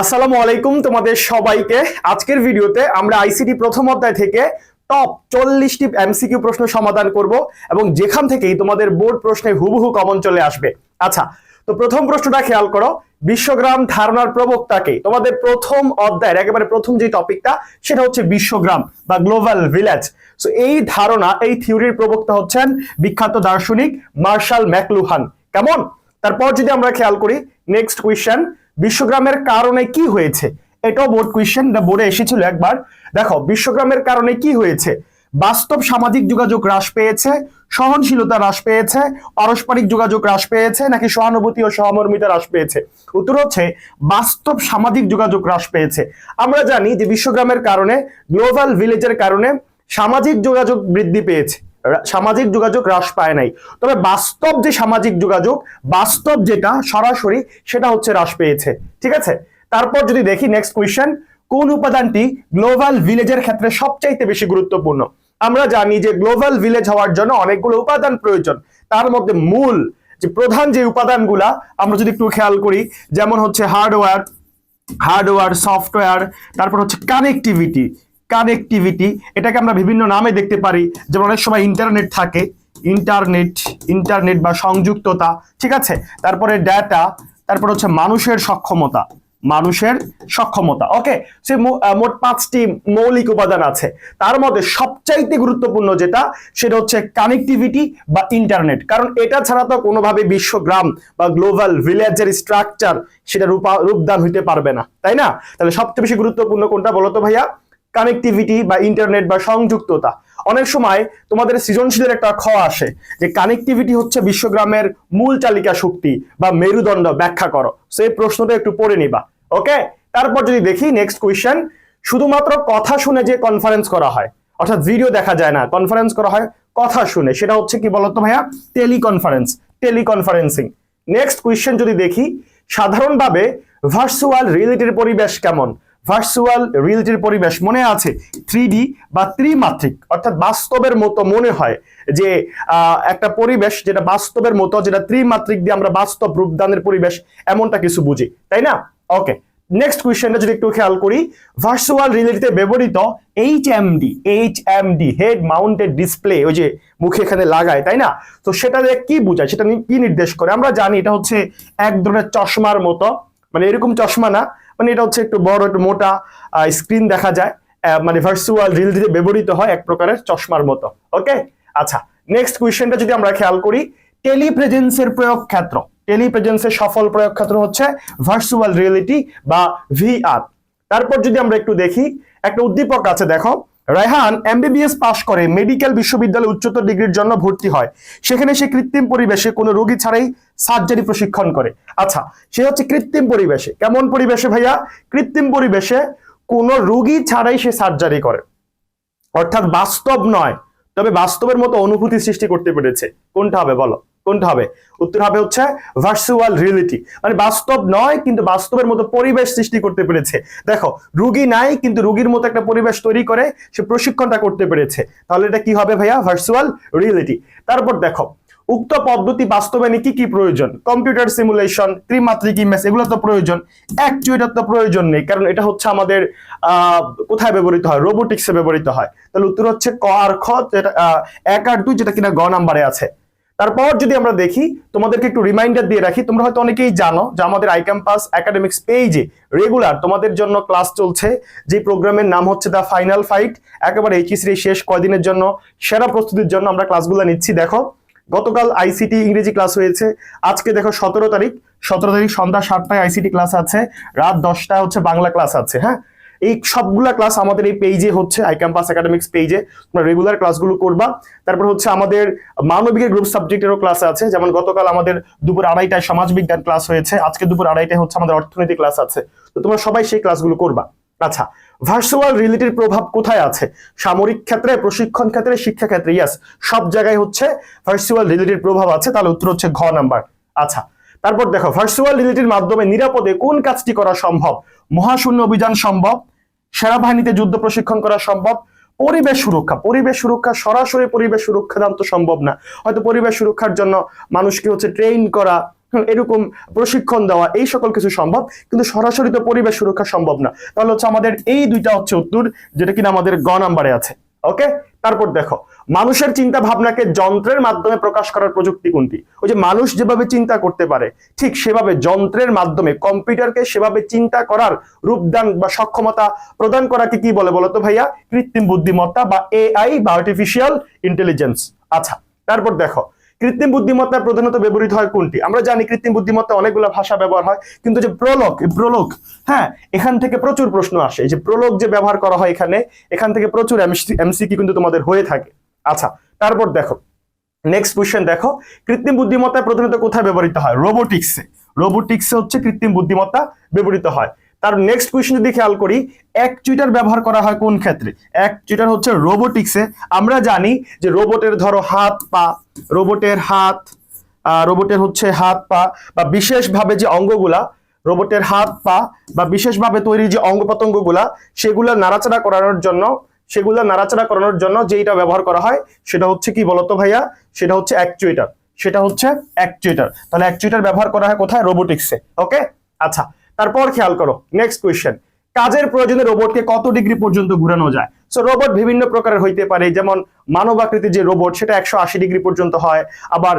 আসসালামু আলাইকুম তোমাদের সবাইকে। আজকের ভিডিওতে আমরা আইসিটি প্রথম অধ্যায় থেকে টপ চল্লিশটি এমসিকিউ প্রশ্ন সমাধান করব এবং যেখান থেকেই তোমাদের বোর্ড প্রশ্নে হুবহু কমন চলে আসবে। আচ্ছা তো প্রথম প্রশ্নটা খেয়াল করো। বিশ্বগ্রাম ধারণার প্রবক্তাকে তোমাদের প্রথম অধ্যায়ের, একেবারে প্রথম যে টপিকটা, সেটা হচ্ছে বিশ্বগ্রাম বা গ্লোবাল ভিলেজ। সো এই ধারণা, এই থিওরির প্রবক্তা হচ্ছেন বিখ্যাত দার্শনিক মার্শাল ম্যাকলুহান। কেমন? তারপর যদি আমরা খেয়াল করি নেক্সট কোয়েশ্চেন বিশ্বগ্রামের কারণে কি হয়েছে? এটাও বোর্ড কোয়েশ্চেন বোর্ডে এসেছিল একবার। দেখো, বিশ্বগ্রামের কারণে কি হয়েছে? বাস্তব সামাজিক যোগাযোগ হ্রাস পেয়েছে, সহনশীলতা হ্রাস পেয়েছে, পারস্পরিক যোগাযোগ হ্রাস পেয়েছে, নাকি সহানুভূতি ও সহমর্মিতা হ্রাস পেয়েছে? উত্তর হচ্ছে, বাস্তব সামাজিক যোগাযোগ হ্রাস পেয়েছে। আমরা জানি যে বিশ্বগ্রামের কারণে গ্লোবাল ভিলেজের কারণে সামাজিক যোগাযোগ বৃদ্ধি পেয়েছে। সামাজিক যোগাযোগ হ্রাস পায় নাই। তবে বাস্তব যে সামাজিক যোগাযোগ, বাস্তব যেটা সরাসরি সেটা হচ্ছে হ্রাস পেয়েছে। ঠিক আছে? তারপর যদি দেখি নেক্সট কোয়েশ্চেন কোন উপাদানটি গ্লোবাল ভিলেজের ক্ষেত্রে সবচাইতে বেশি গুরুত্বপূর্ণ? আমরা জানি যে গ্লোবাল ভিলেজ হওয়ার জন্য অনেকগুলো উপাদান প্রয়োজন। তার মধ্যে মূল, যে প্রধান যে উপাদানগুলা, আমরা যদি একটু খেয়াল করি, যেমন হচ্ছে হার্ডওয়্যার হার্ডওয়্যার সফটওয়্যার তারপর হচ্ছে কানেক্টিভিটি কানেক্টিভিটি, এটাকে আমরা বিভিন্ন নামে দেখতে পারি। যেমন অনেক সময় ইন্টারনেট থাকে, ইন্টারনেট ইন্টারনেট বা সংযুক্ততা, ঠিক আছে? তারপরে ডেটা তারপর হচ্ছে মানুষের সক্ষমতা মানুষের সক্ষমতা। ওকে সে মোট পাঁচটি মৌলিক উপাদান আছে। তার মধ্যে সবচাইতে গুরুত্বপূর্ণ যেটা, সেটা হচ্ছে কানেক্টিভিটি বা ইন্টারনেট কারণ এটা ছাড়া তো কোনোভাবে বিশ্বগ্রাম বা গ্লোবাল ভিলেজের স্ট্রাকচার সেটা রূপা, রূপদান হইতে পারবে না। তাই না? তাহলে সবচেয়ে বেশি গুরুত্বপূর্ণ কোনটা বলো তো ভাইয়া? কানেক্টিভিটি বা ইন্টারনেট বা সংযুক্ততা। অনেক সময় তোমাদের সৃজনশীলের একটা খ আসে যে কানেক্টিভিটি হচ্ছে বিশ্বগ্রামের মূল চালিকা শক্তি বা মেরুদণ্ড ব্যাখ্যা করো। সেই প্রশ্নটা একটু পড়ে নিবা ওকে তারপর যদি দেখি নেক্সট কোয়েশ্চেন শুধুমাত্র কথা শুনে যে কনফারেন্স করা হয়, অর্থাৎ ভিডিও দেখা যায় না কনফারেন্স করা হয় কথা শুনে, সেটা হচ্ছে কি বলতো ভাইয়া? টেলিকনফারেন্স টেলিকনফারেন্সিং নেক্সট কোয়েশ্চেন যদি দেখি, সাধারণভাবে ভার্চুয়াল রিয়েলিটির পরিবেশ কেমন? ভার্চুয়াল রিয়েলিটির পরিবেশ মনে আছে? থ্রি বা ত্রিমাত্রিক, অর্থাৎ বাস্তবের মতো মনে হয় যে একটা পরিবেশ যেটা বাস্তবের মতো, যেটা ত্রিমাত্রিক দিয়ে আমরা বাস্তব রূপদানের পরিবেশ, এমনটা কিছু বুঝি, তাই না? ওকে নেক্সট কোয়েশ্চেনটা যদি একটু খেয়াল করি ভার্চুয়াল রিয়েলিটিতে ব্যবহৃত H M D H M D head mounted display ওই যে মুখে এখানে লাগায়, তাই না? তো সেটা কি বোঝায়? সেটা কি নির্দেশ করে? আমরা জানি এটা হচ্ছে এক ধরনের চশমার মতো মানে এরকম চশমা না মানে এটা হচ্ছে একটু বড়, একটু মোটা স্ক্রিন দেখা যায়। মানে ভার্চুয়াল রিয়েলিটিতে ব্যবহৃত হয় এক প্রকারের চশমার মতো ওকে আচ্ছা নেক্সট কোয়েশ্চেনটা যদি আমরা খেয়াল করি টেলিপ্রেজেন্সের প্রয়োগ ক্ষেত্র টেলিপ্রেজেন্সের সফল প্রয়োগ ক্ষেত্র হচ্ছে ভার্চুয়াল রিয়েলিটি বা ভিআর তারপর যদি আমরা একটু দেখি, একটা উদ্দীপক আছে, দেখো, রায়হান এমবিবিএস পাশ করে মেডিকেল বিশ্ববিদ্যালয়ে উচ্চতর ডিগ্রির জন্য ভর্তি হয়। সেখানে সে কৃত্রিম পরিবেশে কোনো রোগী ছাড়াই সার্জারি প্রশিক্ষণ করে। আচ্ছা সে হচ্ছে কৃত্রিম পরিবেশে। কেমন পরিবেশে ভাইয়া? কৃত্রিম পরিবেশে কোনো রোগী ছাড়াই সে সার্জারি করে। অর্থাৎ বাস্তব নয়, তবে বাস্তবের মতো অনুভূতি সৃষ্টি করতে পেরেছে। কোনটা হবে বলো? কোনটা হবে? উত্তর হবে হচ্ছে ভার্চুয়াল রিয়েলিটি মানে বাস্তব নয়, কিন্তু বাস্তবের মতো পরিবেশ সৃষ্টি করতে পেরেছে। দেখো, রুগী নাই, কিন্তু রুগীর মতো একটা পরিবেশ তৈরি করে সে প্রশিক্ষণটা করতে পেরেছে। তাহলে এটা কি হবে ভাইয়া? ভার্চুয়াল রিয়েলিটি তারপর দেখো উক্ত পদ্ধতি বাস্তবায়নে কি কি প্রয়োজন? কম্পিউটার সিমুলেশন ত্রিমাত্রিক ইমেজ এগুলো তো প্রয়োজন। অ্যাকচুয়েটার তো প্রয়োজন নেই, কারণ এটা হচ্ছে আমাদের কোথায় ব্যবহৃত হয়? রোবোটিক্সে ব্যবহৃত হয়। তাহলে উত্তর হচ্ছে ক আর খ, যেটা এক আর দুই, যেটা কিনা গ নাম্বারে আছে। তারপর যদি আমরা দেখি, তোমাদেরকে একটু রিমাইন্ডার দিয়ে রাখি, তোমরা হয়তো অনেকেই জানো যে আমাদের আই ক্যাম্পাস একাডেমিক্স পেজে রেগুলার তোমাদের জন্য ক্লাস চলছে, যে প্রোগ্রামের নাম হচ্ছে দ্য ফাইনাল ফাইট একেবারে এইচএসির এই শেষ কয়দিনের জন্য, সেরা প্রস্তুতির জন্য আমরা ক্লাসগুলো নিচ্ছি। দেখো গতকাল আইসিটি ইংরেজি ক্লাস হয়েছে। আজকে দেখো সতেরো তারিখ সতেরো তারিখ সন্ধ্যা সাতটায় আইসিটি ক্লাস আছে, রাত দশটায় হচ্ছে বাংলা ক্লাস আছে হ্যাঁ? এই সবগুলা ক্লাস আমাদের এই পেজে হচ্ছে আই ক্যাম্পাস একাডেমিক্স পেজে, তোমরা রেগুলার ক্লাসগুলো করবা। তারপর হচ্ছে আমাদের মানবিকের গ্রুপ সাবজেক্টেরও ক্লাস আছে, যেমন গতকাল আমাদের দুপুর আড়াইটায় সমাজবিজ্ঞান ক্লাস হয়েছে, আজকে দুপুর আড়াইটায় হচ্ছে আমাদের অর্থনীতি ক্লাস আছে। তো তোমরা সবাই সেই ক্লাসগুলো করবা। আচ্ছা ভার্চুয়াল রিয়েলিটির প্রভাব কোথায় আছে? সামরিক ক্ষেত্রে, প্রশিক্ষণ ক্ষেত্রে, শিক্ষা ক্ষেত্রে? ইয়াস সব জায়গায় হচ্ছে ভার্চুয়াল রিয়েলিটির প্রভাব আছে। তাহলে উত্তর হচ্ছে ঘ নাম্বার। আচ্ছা তারপর দেখো ভার্চুয়াল রিয়েলিটির মাধ্যমে নিরাপদে কোন কাজটি করা সম্ভব? মহাশূন্য অভিযান সম্ভব, সেনাবাহিনীতে যুদ্ধ প্রশিক্ষণ করা সম্ভব, পরিবেশ সুরক্ষা। পরিবেশ সুরক্ষা সরাসরি পরিবেশ সুরক্ষা দান তো সম্ভব না। হয়তো পরিবেশ সুরক্ষার জন্য মানুষকে হচ্ছে ট্রেন করা এরকম প্রশিক্ষণ দেওয়া, এই সকল কিছু সম্ভব, কিন্তু সরাসরি তো পরিবেশ সুরক্ষা সম্ভব না। তাহলে হচ্ছে আমাদের এই দুইটা হচ্ছে উত্তর, যেটা কিনা আমাদের গ নাম্বারে আছে। ওকে? তারপর দেখো, মানুষের চিন্তা ভাবনাকে যন্ত্রের মাধ্যমে প্রকাশ করার প্রযুক্তি কোনটি? ওই যে মানুষ যেভাবে চিন্তা করতে পারে, ঠিক সেভাবে যন্ত্রের মাধ্যমে কম্পিউটারকে সেভাবে চিন্তা করার রূপদান বা সক্ষমতা প্রদান করাকে কি বলে বলতো ভাইয়া? কৃত্রিম বুদ্ধিমত্তা বা এআই বা আর্টিফিশিয়াল ইন্টেলিজেন্স আচ্ছা তারপর দেখো কৃত্রিম বুদ্ধিমত্তা প্রধানত ব্যবহৃত হয় কোনটি? আমরা জানি কৃত্রিম বুদ্ধিমত্তা অনেকগুলো ভাষা ব্যবহার হয়, কিন্তু যে প্রলোক প্রলোক হ্যাঁ এখান থেকে প্রচুর প্রশ্ন আসে। যে প্রলোক যে ব্যবহার করা হয় এখানে, এখান থেকে প্রচুর এমসিকি কিন্তু তোমাদের হয়ে থাকে। আচ্ছা তারপর দেখো নেক্সট কোয়েশ্চেন দেখো, কৃত্রিম বুদ্ধিমত্তা প্রধানত কোথায় ব্যবহৃত হয়? রোবোটিক্সে রোবোটিক্সে হচ্ছে কৃত্রিম বুদ্ধিমত্তা ব্যবহৃত হয়। তার নেক্সট কোয়েশ্চেন যদি খেয়াল করি অ্যাকচুইটার ব্যবহার করা হয় কোন ক্ষেত্রে? অ্যাকচুইটার হচ্ছে রোবোটিক্সে আমরা জানি যে রোবটের ধরো হাত, পা। রোবটের হাত রোবটের হচ্ছে হাত, পা। বা বিশেষভাবে যে অঙ্গগুলা রোবটের হাত, পা। বা বিশেষভাবে তৈরি যে অঙ্গ প্রত্যঙ্গগুলা সেগুলো নাড়াচাড়া করানোর জন্য, সেগুলো নাড়াচাড়া করানোর জন্য যেটা ব্যবহার করা হয়, সেটা হচ্ছে কি বলতো ভাইয়া? সেটা হচ্ছে অ্যাকচুয়েটার সেটা হচ্ছে অ্যাকচুয়েটার তাহলে অ্যাকচুয়েটার ব্যবহার করা হয় কোথায়? রোবোটিক্সে ওকে আচ্ছা। তারপর খেয়াল করো নেক্সট কোয়েশ্চেন কাজের প্রয়োজনে রোবটকে কত ডিগ্রি পর্যন্ত ঘুরানো যায়? সো রোবট বিভিন্ন প্রকারের হইতে পারে, যেমন মানবাকৃতির যে রোবট সেটা একশো আশি ডিগ্রি পর্যন্ত হয়। আবার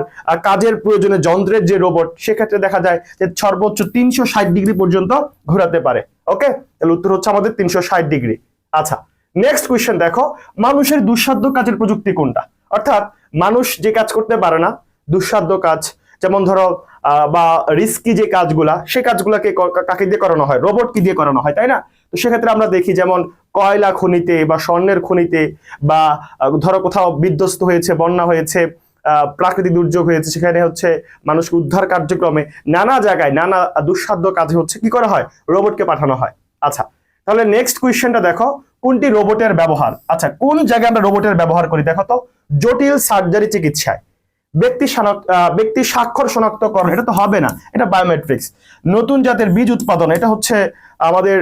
কাজের প্রয়োজনে যন্ত্রের যে রোবট সেক্ষেত্রে দেখা যায় যে সর্বোচ্চ তিনশো ষাট ডিগ্রি পর্যন্ত ঘোরাতে পারে। ওকে তাহলে উত্তর হচ্ছে আমাদের তিনশো ষাট ডিগ্রি আচ্ছা নেক্সট কোয়েশ্চেন দেখো, মানুষের দুঃসাধ্য কাজের প্রযুক্তি কোনটা? অর্থাৎ, মানুষ যে কাজ করতে পারে না, দুঃসাধ্য কাজ, যেমন ধরো বা রিস্কি যে কাজগুলা, সে কাজগুলাকে কাকে দিয়ে করানো হয়? রোবট কি দিয়ে করানো হয়, তাই না? তো সেক্ষেত্রে আমরা দেখি যেমন কয়লা খনিতে বা স্বর্ণের খনিতে বা ধরো কোথাও বিধ্বস্ত হয়েছে, বন্যা হয়েছে প্রাকৃতিক দুর্যোগ হয়েছে, সেখানে হচ্ছে মানুষকে উদ্ধার কার্যক্রমে নানা জায়গায় নানা দুঃসাধ্য কাজে হচ্ছে কি করা হয়? রোবটকে পাঠানো হয়। আচ্ছা তাহলে নেক্সট কোয়েশ্চেনটা দেখো, কোনটি রোবটের ব্যবহার? আচ্ছা কোন জায়গায় আমরা রোবটের ব্যবহার করি? দেখো তো, জটিল সার্জারি চিকিৎসায়। ব্যক্তি ব্যক্তি স্বাক্ষর শনাক্তকরণ এটা তো হবে না, এটা বায়োমেট্রিক্স নতুন জাতের বীজ উৎপাদন, এটা হচ্ছে আমাদের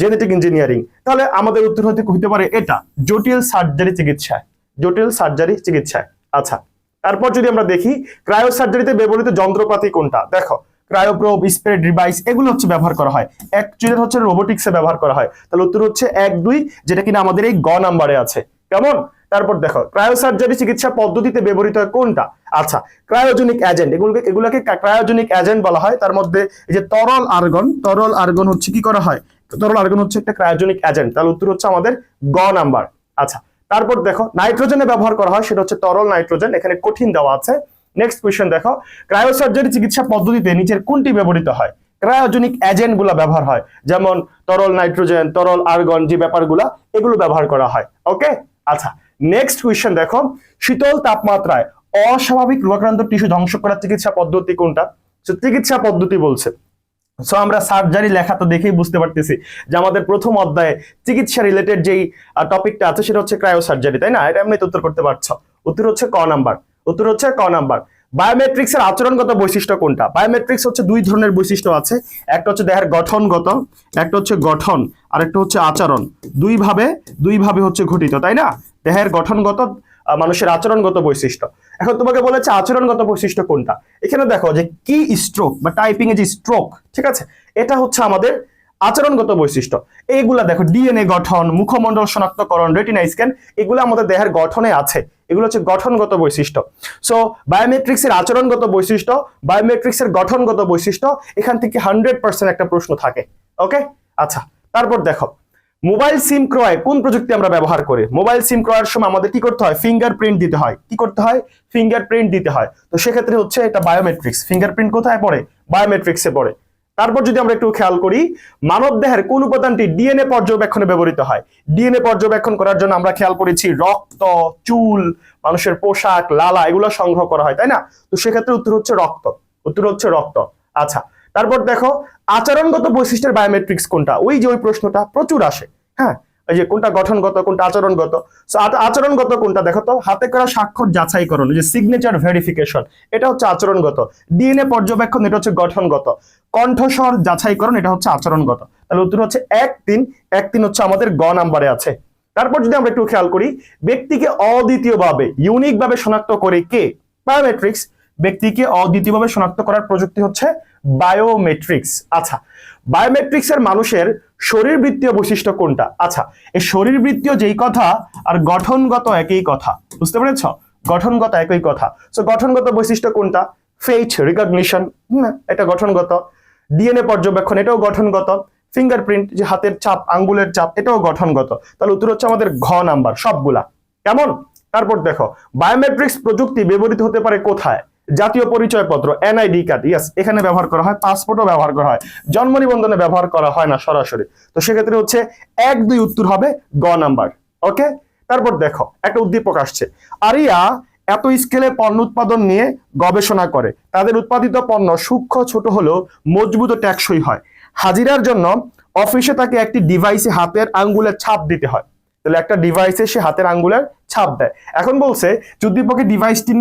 জেনেটিক ইঞ্জিনিয়ারিং তাহলে আমাদের উত্তর হতে হতে পারে এটা, জটিল সার্জারি চিকিৎসায়, জটিল সার্জারি চিকিৎসায়। আচ্ছা তারপর যদি আমরা দেখি ক্রায়ো সার্জারিতে ব্যবহৃত যন্ত্রপাতি কোনটা? দেখো ক্রায়োপ্রোব স্প্রে ডিভাইস এগুলো হচ্ছে ব্যবহার করা হয়। অ্যাকচুয়ালি হচ্ছে রোবোটিক্সে ব্যবহার করা হয়। তাহলে উত্তর হচ্ছে এক দুই, যেটা কিনা আমাদের এই গ নাম্বারে আছে। কেমন? তারপর দেখো ক্রায়োসার্জারি চিকিৎসা পদ্ধতিতে ব্যবহৃত হয় কোনটা? আচ্ছা ক্রায়োজেনিক এজেন্ট এগুলোকে এগুলোকে ক্রায়োজেনিক এজেন্ট বলা হয়। তার মধ্যে এই যে তরল আর্গন তরল আর্গন হচ্ছে কি করা হয়? তরল আর্গন হচ্ছে একটা ক্রায়োজেনিক এজেন্ট তাহলে উত্তর হচ্ছে আমাদের গ নাম্বার। আচ্ছা তারপর দেখো নাইট্রোজেনে ব্যবহার করা হয়, সেটা হচ্ছে তরল নাইট্রোজেন এখানে কঠিন দেওয়া আছে। নেক্সট কোয়েশ্চেন দেখো ক্রায়োসার্জারি চিকিৎসা পদ্ধতিতে নিচের কোনটি ব্যবহৃত হয়? ক্রায়োজেনিক এজেন্টগুলা ব্যবহার হয়, যেমন তরল নাইট্রোজেন তরল আর্গন যে ব্যাপারগুলা, এগুলো ব্যবহার করা হয়। ওকে আচ্ছা নেক্সট কোয়েশ্চেন দেখো। শীতল তাপমাত্রায় অস্বাভাবিক রোগাক্রান্ত টিস্যু ধ্বংস করার চিকিৎসা পদ্ধতি কোনটা? চিকিৎসা পদ্ধতি বলছে। সো আমরা সার্জারি লেখা তো দেখেই বুঝতে পারতেছি যে আমাদের প্রথম অধ্যায়ে চিকিৎসা রিলেটেড যেই টপিকটা আছে, সেটা হচ্ছে ক্রায়ো সার্জারি তাই না? এটা এমনি উত্তর করতে পারছ। উত্তর হচ্ছে ক নাম্বার। উত্তর হচ্ছে ক নাম্বার। বায়োমেট্রিক্স এর আচরণগত বৈশিষ্ট্য কোনটা? বায়োমেট্রিক্স হচ্ছে দুই ধরনের বৈশিষ্ট্য আছে। একটা হচ্ছে দেহের গঠনগত, একটা হচ্ছে গঠন আর একটা হচ্ছে আচরণ। দুই ভাবে দুই ভাবে হচ্ছে ঘটিত, তাই না? দেহের গঠনগত মানুষের আচরণগত বৈশিষ্ট্য। এখন তোমাকে বলেছে আচরণগত বৈশিষ্ট্য কোনটা? এখানে দেখো যে কি স্ট্রোক বা টাইপিং এ যে স্ট্রোক ঠিক আছে? এটা হচ্ছে আমাদের আচরণগত বৈশিষ্ট্য। এইগুলা দেখো ডিএনএ গঠন, মুখমণ্ডল শনাক্তকরণ রেটিনা স্ক্যান এগুলো আমাদের দেহের গঠনে আছে। এগুলো হচ্ছে গঠনগত বৈশিষ্ট্য। সো বায়োমেট্রিক্স এর আচরণগত বৈশিষ্ট্য বায়োমেট্রিক্স এর গঠনগত বৈশিষ্ট্য, এখান থেকে হান্ড্রেড পার্সেন্ট একটা প্রশ্ন থাকে। ওকে আচ্ছা তারপর দেখো মোবাইল সিম ক্রয় কোন প্রযুক্তি আমরা ব্যবহার করি? মোবাইল সিম ক্রয়ের সময় আমাদের কি করতে হয়? ফিঙ্গারপ্রিন্ট দিতে হয়। কি করতে হয়? ফিঙ্গারপ্রিন্ট দিতে হয়। তো সেক্ষেত্রে হচ্ছে এটা বায়োমেট্রিক্স ফিঙ্গারপ্রিন্ট কোথায় পড়ে? বায়োমেট্রিক্সে পড়ে। তারপর যদি আমরা একটু খেয়াল করি, মানব দেহের কোন উপাদানটি ডিএনএ পর্যবেক্ষণে ব্যবহৃত হয়? ডিএনএ পর্যবেক্ষণ করার জন্য আমরা খেয়াল করেছি রক্ত, চুল, মানুষের পোশাক, লালা, এগুলো সংগ্রহ করা হয়, তাই না? তো সেক্ষেত্রে উত্তর হচ্ছে রক্ত। উত্তর হচ্ছে রক্ত। আচ্ছা তারপর দেখো, আচরণগত বৈশিষ্ট্যের বায়োমেট্রিক্স কোনটা? ওই যে ওই প্রশ্নটা প্রচুর আসে হ্যাঁ? এই যে কোনটা গঠনগত, কোনটা আচরণগত? আ- আচরণগত কোনটা? দেখো তো, হাতে করা স্বাক্ষর যাচাইকরণ যে সিগনেচার ভেরিফিকেশন এটা হচ্ছে আচরণগত। ডিএনএ পর্যবেক্ষণ, এটা হচ্ছে গঠনগত। কণ্ঠস্বর যাচাইকরণ, এটা হচ্ছে আচরণগত। তাহলে উত্তর হচ্ছে এক তিন এক তিন হচ্ছে আমাদের গ নাম্বারে আছে। তারপর যদি আমরা একটু খেয়াল করি, ব্যক্তিকে অদ্বিতীয়ভাবে ইউনিক ভাবে শনাক্ত করে কে? বায়োমেট্রিক্স ব্যক্তিকে অদ্বিতীয়ভাবে শনাক্ত করার প্রযুক্তি হচ্ছে বায়োমেট্রিক্স আচ্ছা বায়োমেট্রিক্স এর মানুষের শরীরবৃত্তীয় বৈশিষ্ট্য কোনটা? আচ্ছা এই শরীরবৃত্তীয় যেই কথা আর গঠনগত একই কথা, বুঝতে পেরেছ? গঠনগত একই কথা। সো গঠনগত বৈশিষ্ট্য কোনটা? ফেইচ রিকগনিশন এটা গঠনগত। ডিএনএ পর্যবেক্ষণ, এটাও গঠনগত। ফিঙ্গারপ্রিন্ট যে হাতের চাপ, আঙ্গুলের চাপ, এটাও গঠনগত। তাহলে উত্তর হচ্ছে আমাদের ঘ নাম্বার, সবগুলা। কেমন? তারপর দেখো বায়োমেট্রিক্স প্রযুক্তি ব্যবহৃত হতে পারে কোথায়? জাতীয় পরিচয়পত্র এনআইডি কার্ড ইয়াস এখানে ব্যবহার করা হয় পাসপোর্টও ব্যবহার করা হয়, জন্ম নিবন্ধনে ব্যবহার করা হয় না সরাসরি। তো সেক্ষেত্রে হচ্ছে এক দুই উত্তর হবে গ নাম্বার ওকে তারপর দেখো, একটা উদ্দীপক আসছে। আরিয়া এত স্কেলে পণ্য উৎপাদন নিয়ে গবেষণা করে। তাদের উৎপাদিত পণ্য সূক্ষ্ম ছোট হলেও মজবুত ও টেকসই হয়। হাজিরার জন্য অফিসে তাকে একটি ডিভাইসে হাতের আঙ্গুলের ছাপ দিতে হয়। তাহলে একটা ডিভাইসে সে হাতের আঙ্গুলের ছাপ দেয়। এখন বলছে যে উদ্দীপকের ডিভাইসটি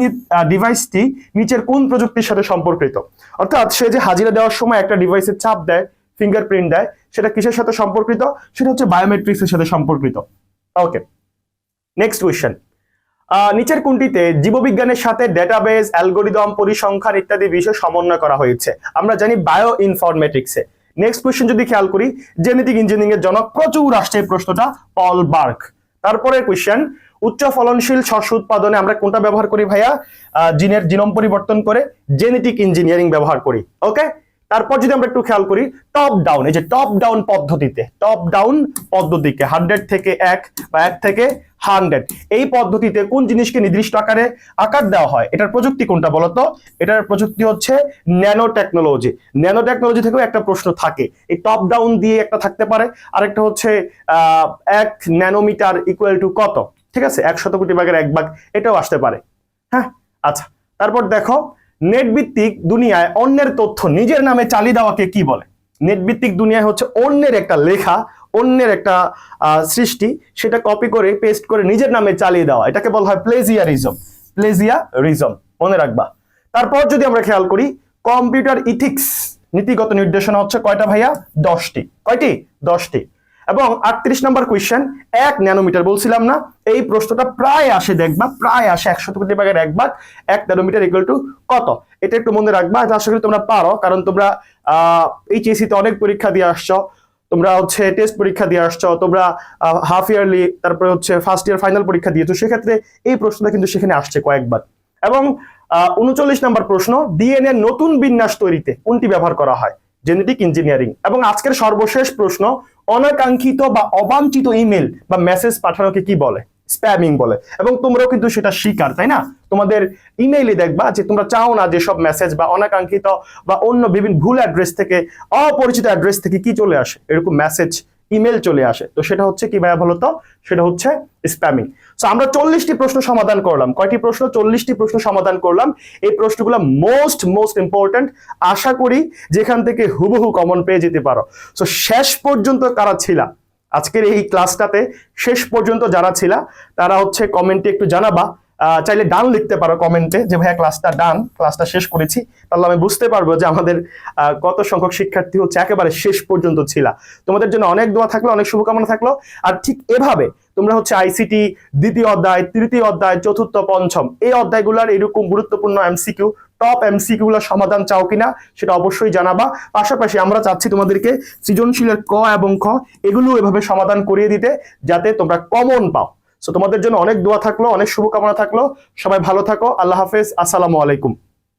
ডিভাইসটি নিচের কোন প্রযুক্তির সাথে সম্পর্কিত? অর্থাৎ সে যে হাজিরা দেওয়ার সময় একটা ডিভাইসের ছাপ দেয় ফিঙ্গারপ্রিন্ট দেয়, সেটা কিসের সাথে সম্পর্কিত? সেটা হচ্ছে বায়োমেট্রিক্সের সাথে সম্পর্কিত। ওকে নেক্সট কোয়েশ্চেন নিচের কোনটিতে জীববিজ্ঞানের সাথে ডেটাবেস অ্যালগোরিদম পরিসংখ্যান ইত্যাদি বিষয় সমন্বয় করা হয়েছে? আমরা জানি বায়ো ইনফরমেটিক্সে নেক্সট কোয়েশ্চেন যদি খেয়াল করি জেনেটিক ইঞ্জিনিয়ারিং এর জনক প্রচুর আসছে এই প্রশ্নটা পল বার্ক তারপরে কোয়েশ্চেন উচ্চ ফলনশীল শস্য উৎপাদনে আমরা কোনটা ব্যবহার করি ভাইয়া? জিনের জিনোম পরিবর্তন করে জেনেটিক ইঞ্জিনিয়ারিং ব্যবহার করি ওকে তারপর যদি আমরা একটু খেয়াল করি টপ ডাউন এই যে টপ ডাউন পদ্ধতিতে টপ ডাউন পদ্ধতিকে হান্ড্রেড থেকে এক বা এক থেকে হান্ড্রেড। এই পদ্ধতিতে কোন জিনিসকে নির্দিষ্ট আকারে আকার দেওয়া হয়? এটার প্রযুক্তি কোনটা বলতো? এটার প্রযুক্তি হচ্ছে ন্যানো টেকনোলজি ন্যানো টেকনোলজি থেকেও একটা প্রশ্ন থাকে। এই টপ ডাউন দিয়ে একটা থাকতে পারে। আরেকটা হচ্ছে এক ন্যানোমিটার ইকুয়াল টু কত? ঠিক আছে? একশত কোটি ভাগের এক ভাগ, এটাও আসতে পারে। হ্যাঁ? আচ্ছা। তারপর দেখো নেট ভিত্তিক দুনিয়ায় অন্যের তথ্য নিজের নামে চালিয়ে দেওয়াকে কি বলে? নেট ভিত্তিক দুনিয়ায় হচ্ছে অন্যের একটা লেখা, অন্যের একটা সৃষ্টি, সেটা কপি করে পেস্ট করে নিজের নামে চালিয়ে দেওয়া। এটাকে বলা হয় প্লেজিয়ারিজম প্লেজিয়ারিজম মনে রাখবা। তারপর যদি আমরা খেয়াল করি কম্পিউটার ইথিক্স নীতিগত নির্দেশনা হচ্ছে কয়টা ভাইয়া? দশটি। কয়টি? দশটি। এবং আটত্রিশ নম্বর কোয়েশ্চেন এক ন্যানোমিটার বলছিলাম না, এই প্রশ্নটা প্রায় আসে, দেখবা, প্রায় আসে, একশত কোটি ভাগের এক ভাগ, এক ন্যানোমিটার ইকুয়াল টু কত? এটা একটু মনে রাখবা, এটা আশা করি তোমরা পারো, কারণ তোমরা, আহ এইচএসসি তে অনেক পরীক্ষা দিয়ে আসছো, তোমরা হচ্ছে টেস্ট পরীক্ষা দিয়ে আসছো, তোমরা হাফ ইয়ারলি তারপরে হচ্ছে ফার্স্ট ইয়ার ফাইনাল পরীক্ষা দিয়েছ সেক্ষেত্রে এই প্রশ্নটা কিন্তু সেখানে আসছে কয়েকবার। এবং উনচল্লিশ নম্বর প্রশ্ন ডিএনএ নতুন বিন্যাস তৈরিতে কোনটি ব্যবহার করা হয়? জেনেটিক ইঞ্জিনিয়ারিং এবং আজকের সর্বশেষ প্রশ্ন, অনাকাঙ্ক্ষিত বা অবাঞ্ছিত ইমেল বা মেসেজ পাঠানোকে কি বলে? স্প্যামিং বলে। এবং তোমরাও কিন্তু সেটা স্বীকার তাই না? তোমাদের ইমেইলে দেখবা যে তোমরা চাও না যেসব মেসেজ বা অনাকাঙ্ক্ষিত বা অন্য বিভিন্ন ভুল অ্যাড্রেস থেকে, অপরিচিত অ্যাড্রেস থেকে কি চলে আসে? এরকম মেসেজ ইমেল চলে আসে। তো সেটা হচ্ছে কি ভাইয়া বলতো? সেটা হচ্ছে স্প্যামিং সো আমরা চল্লিশটি প্রশ্ন সমাধান করলাম। কয়টি প্রশ্ন? চল্লিশটি প্রশ্ন সমাধান করলাম। এই প্রশ্নগুলো মোস্ট মোস্ট ইম্পর্ট্যান্ট আশা করি যেখান থেকে হুবহু কমন পেয়ে যেতে পারো। সো শেষ পর্যন্ত কারা ছিলা? আজকের এই ক্লাসটাতে শেষ পর্যন্ত যারা ছিলা, তারা হচ্ছে কমেন্টে একটু জানাবা। চাইলে ডান লিখতে পারো কমেন্টে যে, ভাইয়া ক্লাসটা ডান ক্লাসটা শেষ করেছি। তাহলে আমি বুঝতে পারব যে, আমাদের কত সংখ্যক শিক্ষার্থী হচ্ছে একেবারে শেষ পর্যন্ত ছিলা। তোমাদের জন্য অনেক দোয়া থাকল, অনেক শুভকামনা থাকল। আর ঠিক এভাবে তোমরা হচ্ছে আইসিটি দ্বিতীয় অধ্যায়, তৃতীয় অধ্যায়, চতুর্থ, পঞ্চম, এই অধ্যায়গুলোর এরকম গুরুত্বপূর্ণ এমসিকিউ টপ এমসিকিউ গুলোর সমাধান চাও কিনা সেটা অবশ্যই জানাবা। পাশাপাশি আমরা চাচ্ছি তোমাদেরকে সৃজনশীলের ক এবং খ এগুলো এভাবে সমাধান করিয়ে দিতে যাতে তোমরা কমন পাও। সো তোমাদের জন্য অনেক দোয়া থাকল, অনেক শুভকামনা থাকল। সবাই ভালো থাকো, আল্লাহ হাফেজ, আসসালামু আলাইকুম।